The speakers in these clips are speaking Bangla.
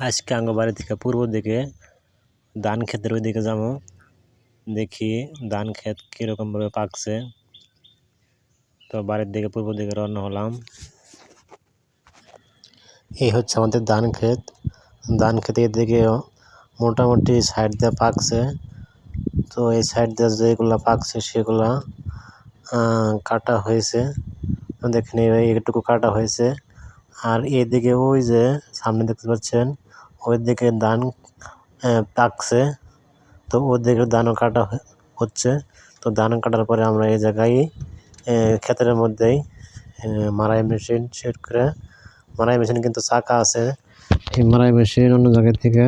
আজকে আঙ্গ বাড়ি থেকে পূর্ব দিকে ধান ক্ষেতের ওই দিকে যাব। দেখি ধান ক্ষেত কীরকমভাবে পাকছে। তো বাড়ির দিকে পূর্ব দিকে রওনা হলাম। এই হচ্ছে আমাদের ধান ক্ষেত। ধান ক্ষেতের দিকে মোটামুটি সাইড দিয়ে পাকছে। তো এই সাইড দিয়ে যেগুলো পাকছে সেগুলা কাটা হয়েছে। দেখেন এইটুকু কাটা হয়েছে। আর এদিকে ওই যে সামনে দেখতে পাচ্ছেন ওই দিকে ধান পাকছে। তো ওদিকে ধানও কাটা হচ্ছে। তো ধান কাটার পরে আমরা এই জায়গায় ক্ষেতের মধ্যেই মারাই মেশিন সেট করে, মারাই মেশিন কিন্তু চাকা আছে। এই মারাই মেশিন অন্য জায়গা থেকে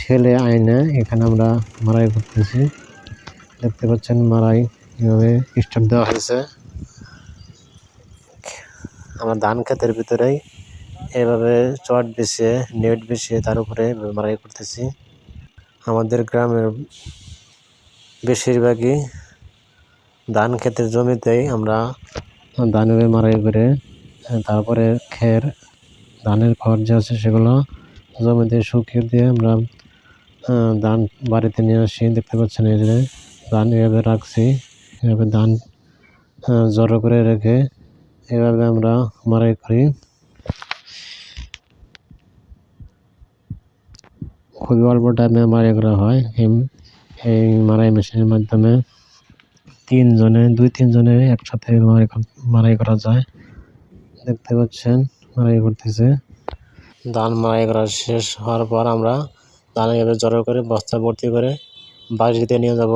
ঠেলে আইনে, এখানে আমরা মারাই করতেছি। দেখতে পাচ্ছেন মারাই এভাবে স্টার্ট দেওয়া হয়েছে। আমরা ধান ক্ষেতের ভিতরেই এভাবে চট বিছিয়ে নেট বিছিয়ে তার উপরে মারাই করতেছি। আমাদের গ্রামের বেশিরভাগই ধান ক্ষেতের জমিতেই আমরা ধান মারাই করে, তারপরে খের, ধানের খড় যে আছে সেগুলো জমিতে শুকিয়ে দিয়ে আমরা ধান বাড়িতে নিয়ে আসি। দেখতে পাচ্ছেন এই যে ধান এভাবে রাখছি, এভাবে ধান জড়ো করে রেখে এভাবে আমরা মারাই করি। খুবই অল্প টাইমে মারাই করা হয়। এই মারাই মেশিনের মাধ্যমে তিনজনে, দুই তিনজনে একসাথে মারাই করা যায়। দেখতে পাচ্ছেন, মারাই করতেছে। ধান মারাই করা শেষ হওয়ার পর আমরা ধান এভাবে জড়ো করে বস্তা ভর্তি করে বাড়িতে নিয়ে যাব।